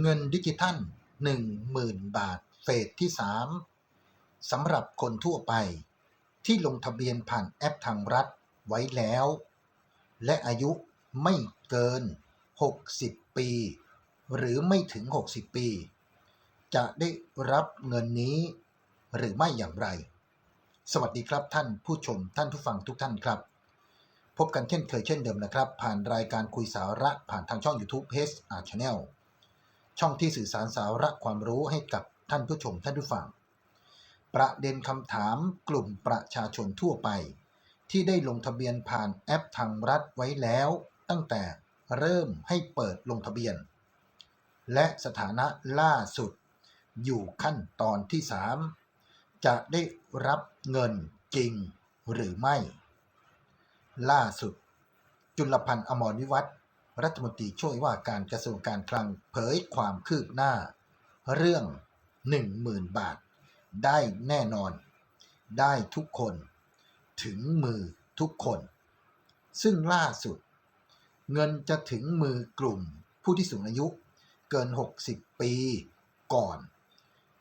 เงินดิจิทัล 10,000 บาทเฟสที่ 3สำหรับคนทั่วไป ที่ลงทะเบียนผ่านแอปทางรัฐไว้แล้ว และอายุไม่เกิน 60 ปี หรือไม่ถึง 60 ปี จะได้รับเงินนี้ หรือไม่อย่างไร สวัสดีครับท่านผู้ชมท่านผู้ฟังทุกท่านครับ พบกันเช่นเคยเช่นเดิมนะครับ ผ่านรายการคุยสาระผ่านทางช่อง YouTube h r Channel ช่องที่สื่อสารสาระความรู้ให้กับท่านผู้ชมท่านผู้ฟัง ประเด็นคำถามกลุ่มประชาชนทั่วไป ที่ได้ลงทะเบียนผ่านแอปทางรัฐไว้แล้ว ตั้งแต่เริ่มให้เปิดลงทะเบียน และสถานะล่าสุด อยู่ขั้นตอนที่ 3 จะได้รับเงินจริงหรือไม่ ล่าสุด จุลพันธ์อมรวิวัฒน์ รัฐมนตรีช่วยว่าการกระทรวงการคลังเผยความคืบหน้า เรื่อง 10,000 บาท ได้แน่นอน ได้ทุกคน ถึงมือทุกคน ซึ่งล่าสุด เงินจะถึงมือกลุ่มผู้ที่สูงอายุเกิน 60 ปีก่อน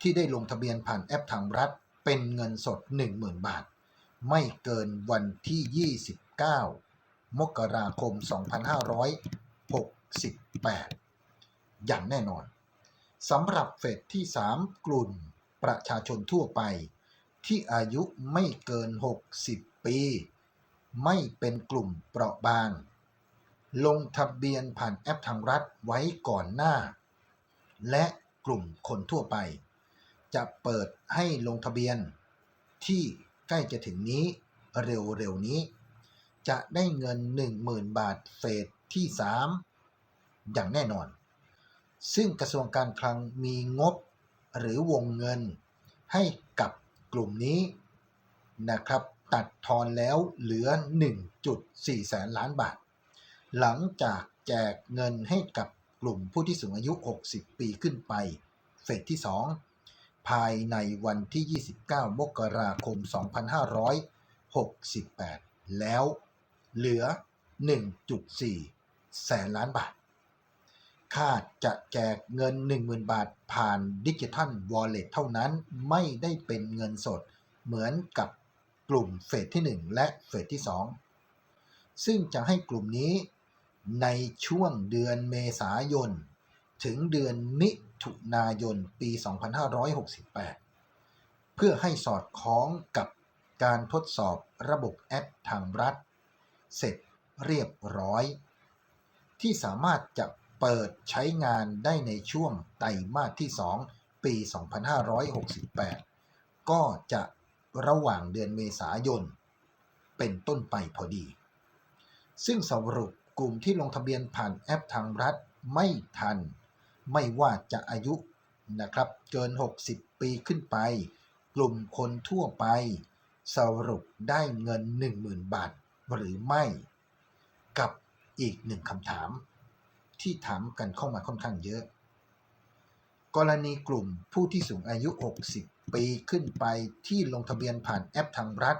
ที่ได้ลงทะเบียนผ่านแอปทางรัฐเป็นเงินสด 10,000 บาท ไม่เกินวันที่ 29 มกราคม 68 อย่างแน่นอนสำหรับเฟสที่ 3 กลุ่มประชาชนทั่วไป ที่อายุไม่เกิน 60 ปี ไม่เป็นกลุ่มเปราะบาง ลงทะเบียนผ่านแอปทางรัฐไว้ก่อนหน้า และกลุ่มคนทั่วไป จะเปิดให้ลงทะเบียน ที่ใกล้จะถึงนี้เร็วๆนี้ จะได้เงิน 10,000 บาทเฟส ที่ 3 อย่างแน่นอน ซึ่งกระทรวงการคลังมีงบหรือวงเงินให้กับกลุ่มนี้นะครับ ตัดทอนแล้วเหลือ 1.4 แสนล้านบาท หลังจากแจกเงินให้กับกลุ่มผู้ที่สูงอายุ 60 ปีขึ้นไป เฟสที่ 2 ภายในวันที่ 29 มกราคม 2568 แล้วเหลือ 1.4 แสนล้านบาท คาดจะแจกเงิน 10,000 บาทผ่านดิจิทัลวอลเล็ตเท่านั้นไม่ได้เป็นเงินสดเหมือนกับกลุ่มเฟสที่ 1 และเฟสที่ 2 ซึ่งจะให้กลุ่มนี้ในช่วงเดือนเมษายน ถึงเดือนมิถุนายนปี 2568 เพื่อให้สอดคล้องกับการทดสอบระบบแอปทางรัฐ เสร็จเรียบร้อย ที่สามารถจะเปิดใช้งานได้ในช่วงไตรมาสที่ 2 ปี 2568 ก็จะระหว่างเดือนเมษายน เป็นต้นไปพอดี ซึ่งสรุปกลุ่มที่ลงทะเบียนผ่านแอปทางรัฐไม่ทัน ไม่ว่าจะอายุนะครับเกิน 60 ปีขึ้นไป กลุ่มคนทั่วไป สรุปได้เงิน 10,000 บาทหรือไม่ กับ อีกหนึ่งคำถาม ที่ถามกันเข้ามาค่อนข้างเยอะ กรณีกลุ่มผู้ที่สูงอายุ 60 ปีขึ้นไปที่ลงทะเบียนผ่านแอปทางรัฐ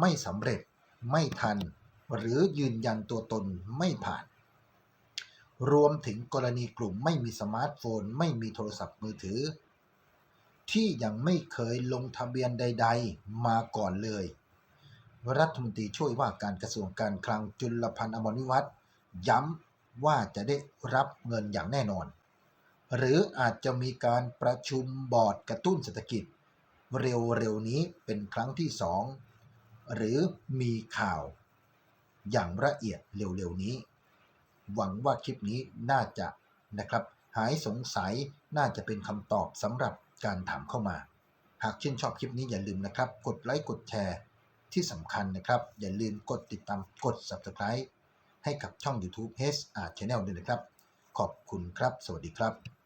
ไม่สำเร็จไม่ทัน หรือยืนยันตัวตนไม่ผ่าน รวมถึงกรณีกลุ่มไม่มีสมาร์ทโฟน ไม่มีโทรศัพท์มือถือ ที่ยังไม่เคยลงทะเบียนใด ๆ มาก่อนเลยรัฐมนตรีช่วยว่าการกระทรวงการคลังจุลพันธ์อมรวิวัฒน์ ย้ำว่าจะได้รับเงินอย่างแน่นอน หรืออาจจะมีการประชุมบอร์ดกระตุ้นเศรษฐกิจ เร็วๆนี้เป็นครั้งที่สองหรือมีข่าวอย่างละเอียดเร็วๆนี้ หวังว่าคลิปนี้น่าจะนะครับ หายสงสัยน่าจะเป็นคำตอบสำหรับการถามเข้ามา หากชื่นชอบคลิปนี้อย่าลืมนะครับ กดไลค์กดแชร์ที่สำคัญนะครับ อย่าลืมกดติดตามกด Subscribe ให้กับช่อง YouTube h r Channel ด้วยนะครับ ขอบคุณครับ สวัสดีครับ